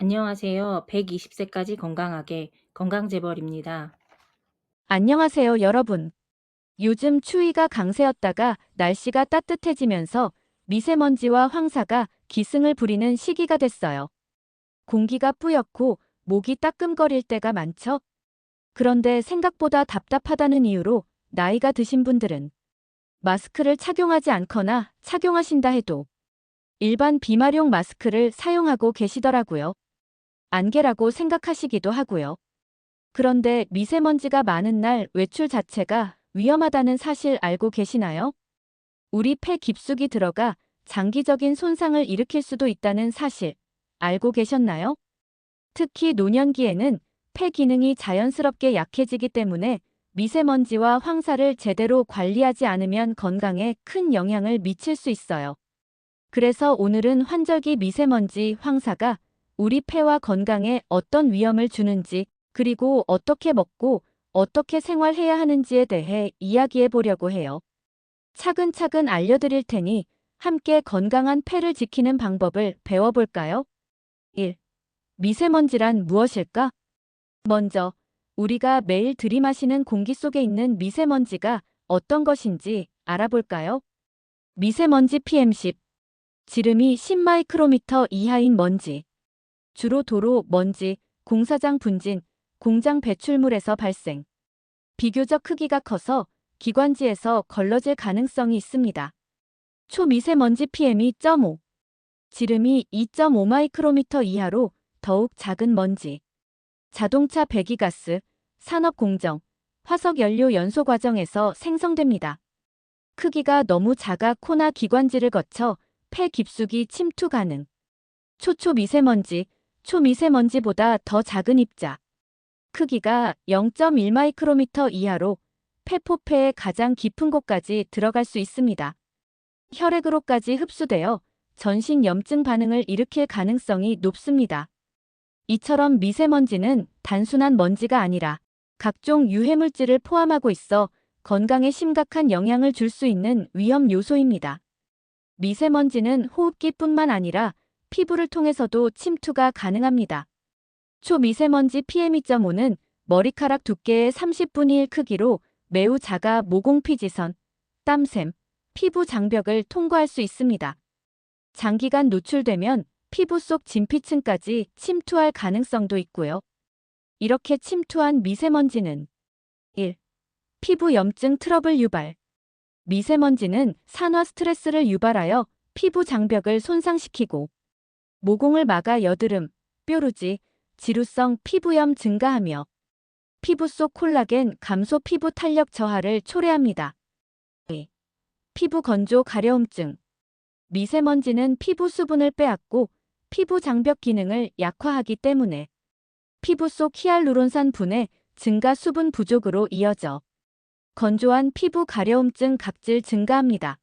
안녕하세요. 120세까지 건강하게 건강재벌입니다. 안녕하세요, 여러분. 요즘 추위가 강세였다가 날씨가 따뜻해지면서 미세먼지와 황사가 기승을 부리는 시기가 됐어요. 공기가 뿌옇고 목이 따끔거릴 때가 많죠? 그런데 생각보다 답답하다는 이유로 나이가 드신 분들은 마스크를 착용하지 않거나 착용하신다 해도 일반 비말용 마스크를 사용하고 계시더라고요. 안개라고 생각하시기도 하고요. 그런데 미세먼지가 많은 날 외출 자체가 위험하다는 사실 알고 계시나요? 우리 폐 깊숙이 들어가 장기적인 손상을 일으킬 수도 있다는 사실 알고 계셨나요? 특히 노년기에는 폐 기능이 자연스럽게 약해지기 때문에 미세먼지와 황사를 제대로 관리하지 않으면 건강에 큰 영향을 미칠 수 있어요. 그래서 오늘은 환절기 미세먼지 황사가 우리 폐와 건강에 어떤 위험을 주는지 그리고 어떻게 먹고 어떻게 생활해야 하는지에 대해 이야기해 보려고 해요. 차근차근 알려드릴 테니 함께 건강한 폐를 지키는 방법을 배워볼까요? 1. 미세먼지란 무엇일까? 먼저, 우리가 매일 들이마시는 공기 속에 있는 미세먼지가 어떤 것인지 알아볼까요? 미세먼지 PM10. 지름이 10마이크로미터 이하인 먼지. 주로 도로 먼지, 공사장 분진, 공장 배출물에서 발생. 비교적 크기가 커서 기관지에서 걸러질 가능성이 있습니다. 초미세먼지 PM2.5. 지름이 2.5 마이크로미터 이하로 더욱 작은 먼지. 자동차 배기가스, 산업공정, 화석연료 연소 과정에서 생성됩니다. 크기가 너무 작아 코나 기관지를 거쳐 폐 깊숙이 침투 가능. 초초미세먼지, 초미세먼지보다 더 작은 입자. 크기가 0.1마이크로미터 이하로 폐포폐의 가장 깊은 곳까지 들어갈 수 있습니다. 혈액으로까지 흡수되어 전신 염증 반응을 일으킬 가능성이 높습니다. 이처럼 미세먼지는 단순한 먼지가 아니라 각종 유해물질을 포함하고 있어 건강에 심각한 영향을 줄 수 있는 위험 요소입니다. 미세먼지는 호흡기뿐만 아니라 피부를 통해서도 침투가 가능합니다. 초미세먼지 PM2.5는 머리카락 두께의 30분의 1 크기로 매우 작아 모공피지선, 땀샘, 피부 장벽을 통과할 수 있습니다. 장기간 노출되면 피부 속 진피층까지 침투할 가능성도 있고요. 이렇게 침투한 미세먼지는 1. 피부 염증 트러블 유발. 미세먼지는 산화 스트레스를 유발하여 피부 장벽을 손상시키고 모공을 막아 여드름, 뾰루지, 지루성 피부염 증가하며 피부 속 콜라겐 감소 피부 탄력 저하를 초래합니다. 2. 피부 건조 가려움증. 미세먼지는 피부 수분을 빼앗고 피부 장벽 기능을 약화하기 때문에 피부 속 히알루론산 분해 증가 수분 부족으로 이어져 건조한 피부 가려움증 각질 증가합니다.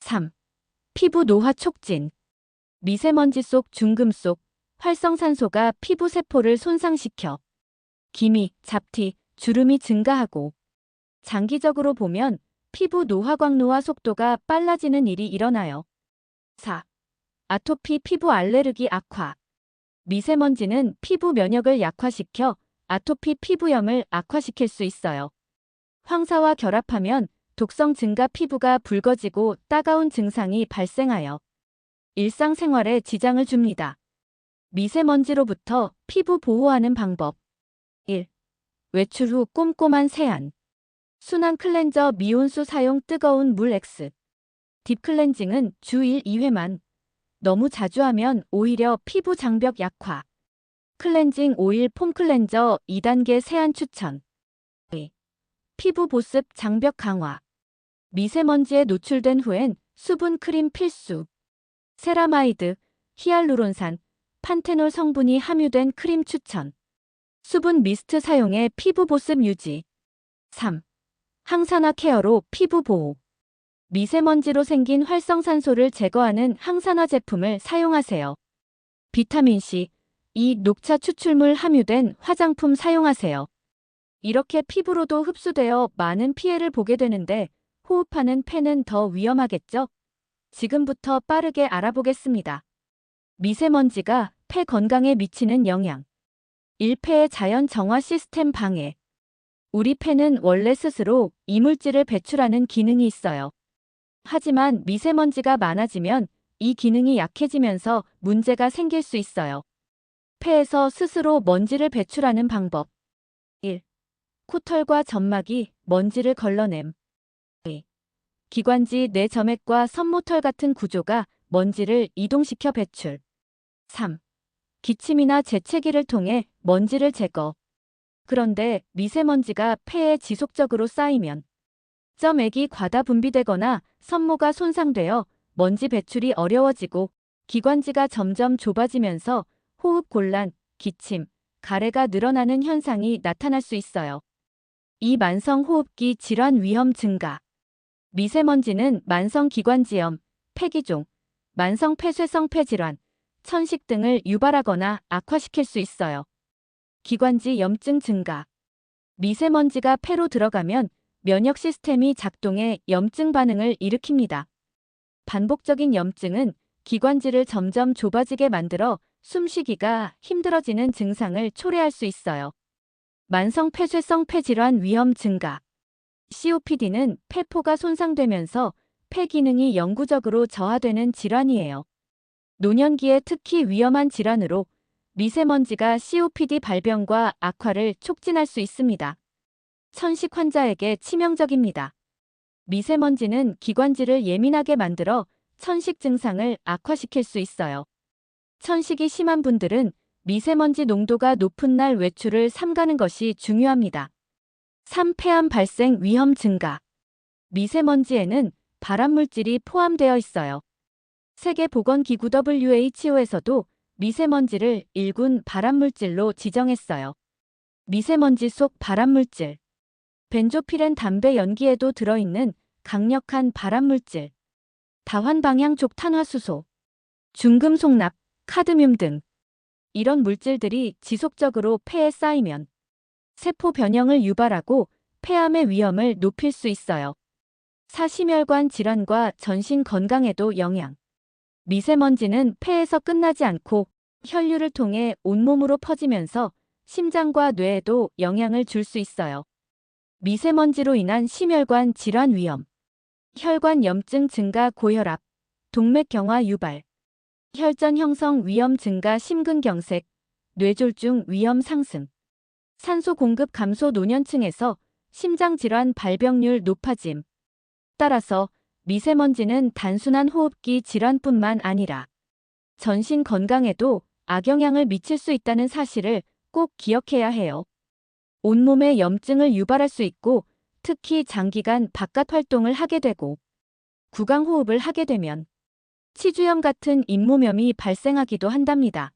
3. 피부 노화 촉진. 미세먼지 속 중금속, 활성산소가 피부 세포를 손상시켜 기미, 잡티, 주름이 증가하고 장기적으로 보면 피부 노화 광노화 속도가 빨라지는 일이 일어나요. 4. 아토피 피부 알레르기 악화. 미세먼지는 피부 면역을 약화시켜 아토피 피부염을 악화시킬 수 있어요. 황사와 결합하면 독성 증가 피부가 붉어지고 따가운 증상이 발생하여 일상생활에 지장을 줍니다. 미세먼지로부터 피부 보호하는 방법. 1. 외출 후 꼼꼼한 세안. 순한 클렌저 미온수 사용 뜨거운 물 X. 딥 클렌징은 주 1, 2회만. 너무 자주 하면 오히려 피부 장벽 약화. 클렌징 오일 폼 클렌저 2단계 세안 추천. 2. 피부 보습 장벽 강화. 미세먼지에 노출된 후엔 수분 크림 필수 세라마이드, 히알루론산, 판테놀 성분이 함유된 크림 추천. 수분 미스트 사용해 피부 보습 유지. 3. 항산화 케어로 피부 보호. 미세먼지로 생긴 활성산소를 제거하는 항산화 제품을 사용하세요. 비타민C, 이 녹차 추출물 함유된 화장품 사용하세요. 이렇게 피부로도 흡수되어 많은 피해를 보게 되는데 호흡하는 폐는 더 위험하겠죠? 지금부터 빠르게 알아보겠습니다. 미세먼지가 폐 건강에 미치는 영향. 1폐의 자연 정화 시스템 방해. 우리 폐는 원래 스스로 이물질을 배출하는 기능이 있어요. 하지만 미세먼지가 많아지면 이 기능이 약해지면서 문제가 생길 수 있어요. 폐에서 스스로 먼지를 배출하는 방법. 1. 코털과 점막이 먼지를 걸러냄. 2. 기관지 내 점액과 선모털 같은 구조가 먼지를 이동시켜 배출. 3. 기침이나 재채기를 통해 먼지를 제거. 그런데 미세먼지가 폐에 지속적으로 쌓이면 점액이 과다 분비되거나 선모가 손상되어 먼지 배출이 어려워지고 기관지가 점점 좁아지면서 호흡 곤란, 기침, 가래가 늘어나는 현상이 나타날 수 있어요. 이 만성 호흡기 질환 위험 증가. 미세먼지는 만성 기관지염, 폐기종, 만성 폐쇄성 폐질환, 천식 등을 유발하거나 악화시킬 수 있어요. 기관지 염증 증가. 미세먼지가 폐로 들어가면 면역 시스템이 작동해 염증 반응을 일으킵니다. 반복적인 염증은 기관지를 점점 좁아지게 만들어 숨쉬기가 힘들어지는 증상을 초래할 수 있어요. 만성 폐쇄성 폐질환 위험 증가. COPD는 폐포가 손상되면서 폐 기능이 영구적으로 저하되는 질환이에요. 노년기에 특히 위험한 질환으로 미세먼지가 COPD 발병과 악화를 촉진할 수 있습니다. 천식 환자에게 치명적입니다. 미세먼지는 기관지를 예민하게 만들어 천식 증상을 악화시킬 수 있어요. 천식이 심한 분들은 미세먼지 농도가 높은 날 외출을 삼가는 것이 중요합니다. 3. 폐암 발생 위험 증가. 미세먼지에는 발암물질이 포함되어 있어요. 세계보건기구 WHO에서도 미세먼지를 1군 발암물질로 지정했어요. 미세먼지 속 발암물질. 벤조피렌 담배 연기에도 들어있는 강력한 발암물질. 다환방향족 탄화수소. 중금속납, 카드뮴 등. 이런 물질들이 지속적으로 폐에 쌓이면 세포 변형을 유발하고 폐암의 위험을 높일 수 있어요. 사심혈관 질환과 전신 건강에도 영향. 미세먼지는 폐에서 끝나지 않고 혈류를 통해 온몸으로 퍼지면서 심장과 뇌에도 영향을 줄 수 있어요. 미세먼지로 인한 심혈관 질환 위험. 혈관 염증 증가 고혈압, 동맥경화 유발, 혈전 형성 위험 증가 심근경색, 뇌졸중 위험 상승. 산소 공급 감소 노년층에서 심장질환 발병률 높아짐. 따라서 미세먼지는 단순한 호흡기 질환뿐만 아니라 전신 건강에도 악영향을 미칠 수 있다는 사실을 꼭 기억해야 해요. 온몸에 염증을 유발할 수 있고 특히 장기간 바깥 활동을 하게 되고 구강호흡을 하게 되면 치주염 같은 잇몸염이 발생하기도 한답니다.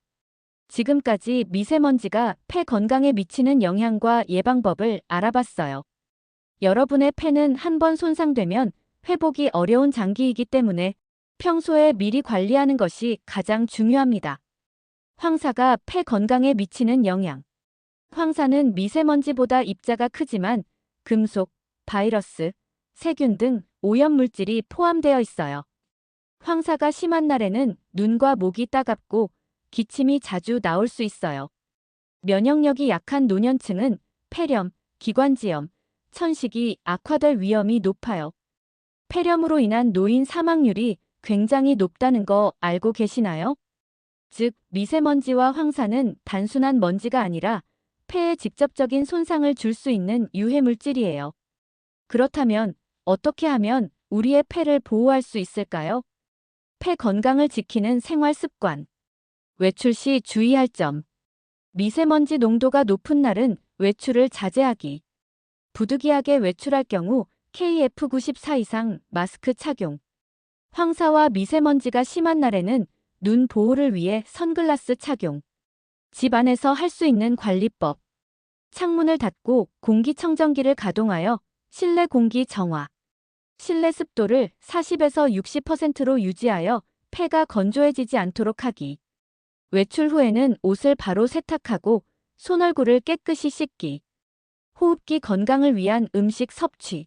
지금까지 미세먼지가 폐 건강에 미치는 영향과 예방법을 알아봤어요. 여러분의 폐는 한 번 손상되면 회복이 어려운 장기이기 때문에 평소에 미리 관리하는 것이 가장 중요합니다. 황사가 폐 건강에 미치는 영향. 황사는 미세먼지보다 입자가 크지만 금속, 바이러스, 세균 등 오염물질이 포함되어 있어요. 황사가 심한 날에는 눈과 목이 따갑고 기침이 자주 나올 수 있어요. 면역력이 약한 노년층은 폐렴, 기관지염, 천식이 악화될 위험이 높아요. 폐렴으로 인한 노인 사망률이 굉장히 높다는 거 알고 계시나요? 즉, 미세먼지와 황사는 단순한 먼지가 아니라 폐에 직접적인 손상을 줄 수 있는 유해물질이에요. 그렇다면 어떻게 하면 우리의 폐를 보호할 수 있을까요? 폐 건강을 지키는 생활 습관. 외출 시 주의할 점. 미세먼지 농도가 높은 날은 외출을 자제하기. 부득이하게 외출할 경우 KF94 이상 마스크 착용. 황사와 미세먼지가 심한 날에는 눈 보호를 위해 선글라스 착용. 집 안에서 할 수 있는 관리법. 창문을 닫고 공기청정기를 가동하여 실내 공기 정화. 실내 습도를 40에서 60%로 유지하여 폐가 건조해지지 않도록 하기. 외출 후에는 옷을 바로 세탁하고 손 얼굴을 깨끗이 씻기. 호흡기 건강을 위한 음식 섭취.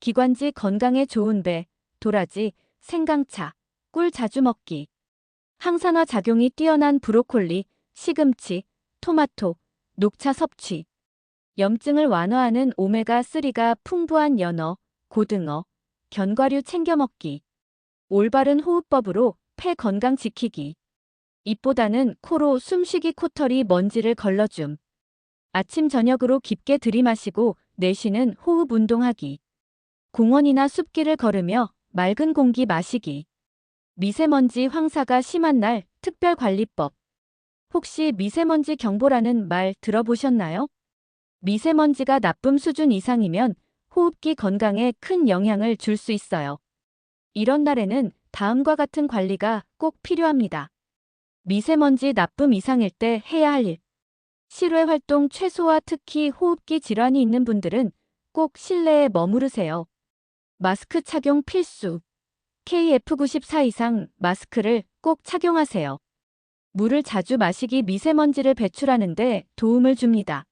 기관지 건강에 좋은 배, 도라지, 생강차, 꿀 자주 먹기. 항산화 작용이 뛰어난 브로콜리, 시금치, 토마토, 녹차 섭취. 염증을 완화하는 오메가3가 풍부한 연어, 고등어, 견과류 챙겨 먹기. 올바른 호흡법으로 폐 건강 지키기. 입보다는 코로 숨쉬기 코털이 먼지를 걸러줌. 아침 저녁으로 깊게 들이마시고 내쉬는 호흡 운동하기. 공원이나 숲길을 걸으며 맑은 공기 마시기. 미세먼지 황사가 심한 날 특별관리법. 혹시 미세먼지 경보라는 말 들어보셨나요? 미세먼지가 나쁨 수준 이상이면 호흡기 건강에 큰 영향을 줄 수 있어요. 이런 날에는 다음과 같은 관리가 꼭 필요합니다. 미세먼지 나쁨 이상일 때 해야 할 일. 실외 활동 최소화 특히 호흡기 질환이 있는 분들은 꼭 실내에 머무르세요. 마스크 착용 필수. KF94 이상 마스크를 꼭 착용하세요. 물을 자주 마시기 미세먼지를 배출하는데 도움을 줍니다.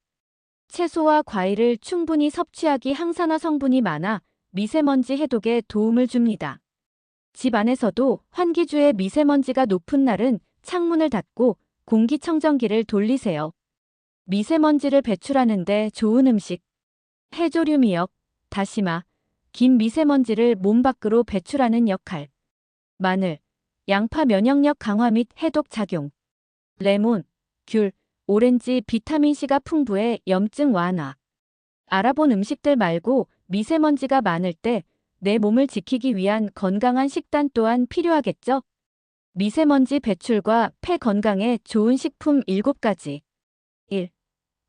채소와 과일을 충분히 섭취하기 항산화 성분이 많아 미세먼지 해독에 도움을 줍니다. 집 안에서도 환기주에 미세먼지가 높은 날은 창문을 닫고 공기청정기를 돌리세요. 미세먼지를 배출하는데 좋은 음식. 해조류 미역, 다시마, 긴 미세먼지를 몸 밖으로 배출하는 역할. 마늘, 양파 면역력 강화 및 해독 작용. 레몬, 귤, 오렌지 비타민C가 풍부해 염증 완화. 알아본 음식들 말고 미세먼지가 많을 때 내 몸을 지키기 위한 건강한 식단 또한 필요하겠죠? 미세먼지 배출과 폐 건강에 좋은 식품 7가지. 1.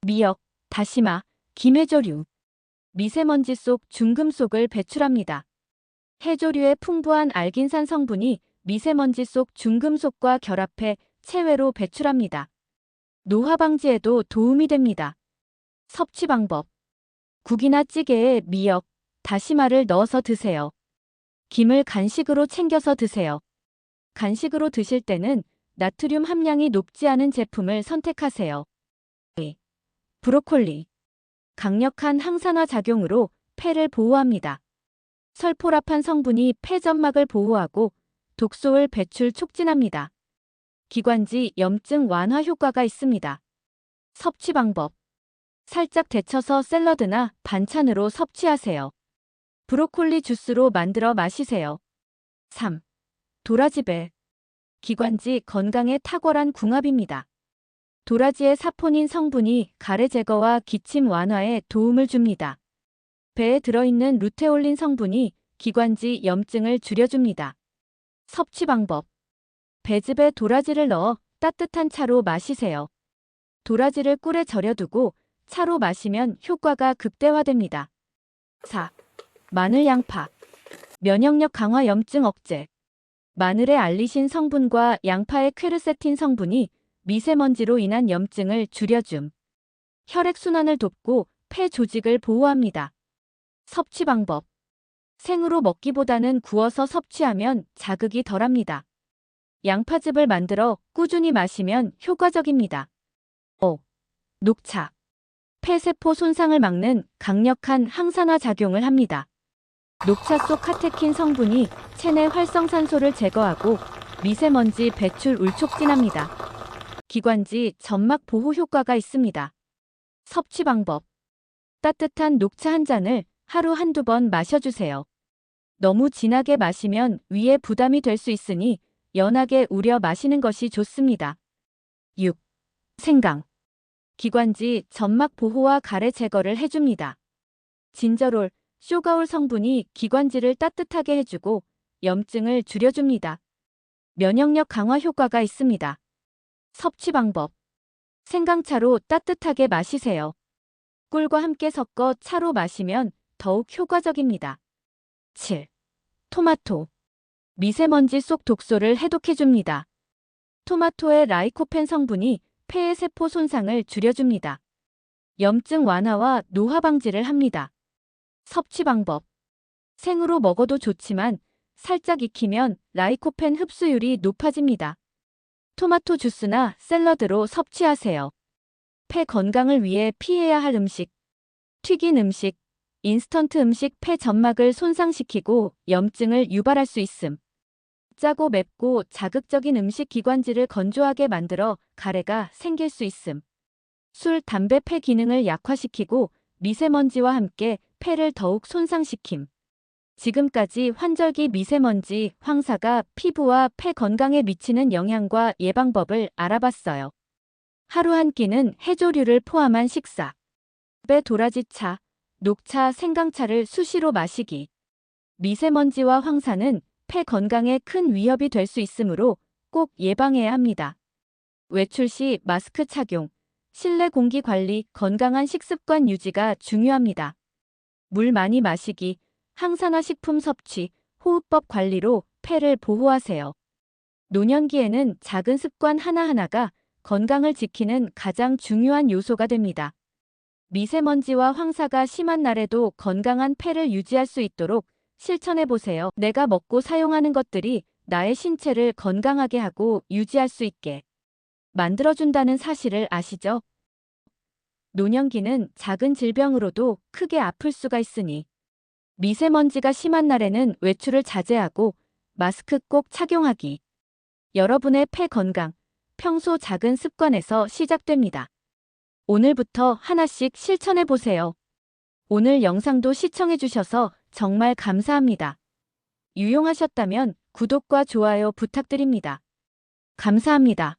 미역, 다시마, 김해조류. 미세먼지 속 중금속을 배출합니다. 해조류의 풍부한 알긴산 성분이 미세먼지 속 중금속과 결합해 체외로 배출합니다. 노화 방지에도 도움이 됩니다. 섭취 방법. 국이나 찌개에 미역, 다시마를 넣어서 드세요. 김을 간식으로 챙겨서 드세요. 간식으로 드실 때는 나트륨 함량이 높지 않은 제품을 선택하세요. 2. 브로콜리. 강력한 항산화 작용으로 폐를 보호합니다. 설포라판 성분이 폐점막을 보호하고 독소를 배출 촉진합니다. 기관지 염증 완화 효과가 있습니다. 섭취 방법. 살짝 데쳐서 샐러드나 반찬으로 섭취하세요. 브로콜리 주스로 만들어 마시세요. 3. 도라지배. 기관지 건강에 탁월한 궁합입니다. 도라지의 사포닌 성분이 가래 제거와 기침 완화에 도움을 줍니다. 배에 들어있는 루테올린 성분이 기관지 염증을 줄여줍니다. 섭취 방법. 배즙에 도라지를 넣어 따뜻한 차로 마시세요. 도라지를 꿀에 절여두고 차로 마시면 효과가 극대화됩니다. 4. 마늘 양파. 면역력 강화 염증 억제. 마늘의 알리신 성분과 양파의 퀘르세틴 성분이 미세먼지로 인한 염증을 줄여줌. 혈액순환을 돕고 폐 조직을 보호합니다. 섭취 방법. 생으로 먹기보다는 구워서 섭취하면 자극이 덜합니다. 양파즙을 만들어 꾸준히 마시면 효과적입니다. 5. 녹차. 폐세포 손상을 막는 강력한 항산화 작용을 합니다. 녹차 속 카테킨 성분이 체내 활성산소를 제거하고 미세먼지 배출 을 촉진합니다. 기관지 점막 보호 효과가 있습니다. 섭취 방법. 따뜻한 녹차 한 잔을 하루 한두 번 마셔주세요. 너무 진하게 마시면 위에 부담이 될 수 있으니 연하게 우려 마시는 것이 좋습니다. 6. 생강. 기관지 점막 보호와 가래 제거를 해줍니다. 진저롤, 쇼가올 성분이 기관지를 따뜻하게 해주고 염증을 줄여줍니다. 면역력 강화 효과가 있습니다. 섭취 방법. 생강차로 따뜻하게 마시세요. 꿀과 함께 섞어 차로 마시면 더욱 효과적입니다. 7. 토마토. 미세먼지 속 독소를 해독해줍니다. 토마토의 라이코펜 성분이 폐의 세포 손상을 줄여줍니다. 염증 완화와 노화 방지를 합니다. 섭취 방법. 생으로 먹어도 좋지만 살짝 익히면 라이코펜 흡수율이 높아집니다. 토마토 주스나 샐러드로 섭취하세요. 폐 건강을 위해 피해야 할 음식. 튀긴 음식, 인스턴트 음식 폐 점막을 손상시키고 염증을 유발할 수 있음. 짜고 맵고 자극적인 음식 기관지를 건조하게 만들어 가래가 생길 수 있음. 술, 담배 폐 기능을 약화시키고 미세먼지와 함께 폐를 더욱 손상시킴. 지금까지 환절기 미세먼지, 황사가 피부와 폐 건강에 미치는 영향과 예방법을 알아봤어요. 하루 한 끼는 해조류를 포함한 식사. 배 도라지차, 녹차, 생강차를 수시로 마시기. 미세먼지와 황사는 폐 건강에 큰 위협이 될 수 있으므로 꼭 예방해야 합니다. 외출 시 마스크 착용, 실내 공기 관리, 건강한 식습관 유지가 중요합니다. 물 많이 마시기, 항산화 식품 섭취, 호흡법 관리로 폐를 보호하세요. 노년기에는 작은 습관 하나하나가 건강을 지키는 가장 중요한 요소가 됩니다. 미세먼지와 황사가 심한 날에도 건강한 폐를 유지할 수 있도록 실천해 보세요. 내가 먹고 사용하는 것들이 나의 신체를 건강하게 하고 유지할 수 있게 만들어준다는 사실을 아시죠? 노년기는 작은 질병으로도 크게 아플 수가 있으니 미세먼지가 심한 날에는 외출을 자제하고 마스크 꼭 착용하기. 여러분의 폐 건강, 평소 작은 습관에서 시작됩니다. 오늘부터 하나씩 실천해 보세요. 오늘 영상도 시청해 주셔서 정말 감사합니다. 유용하셨다면 구독과 좋아요 부탁드립니다. 감사합니다.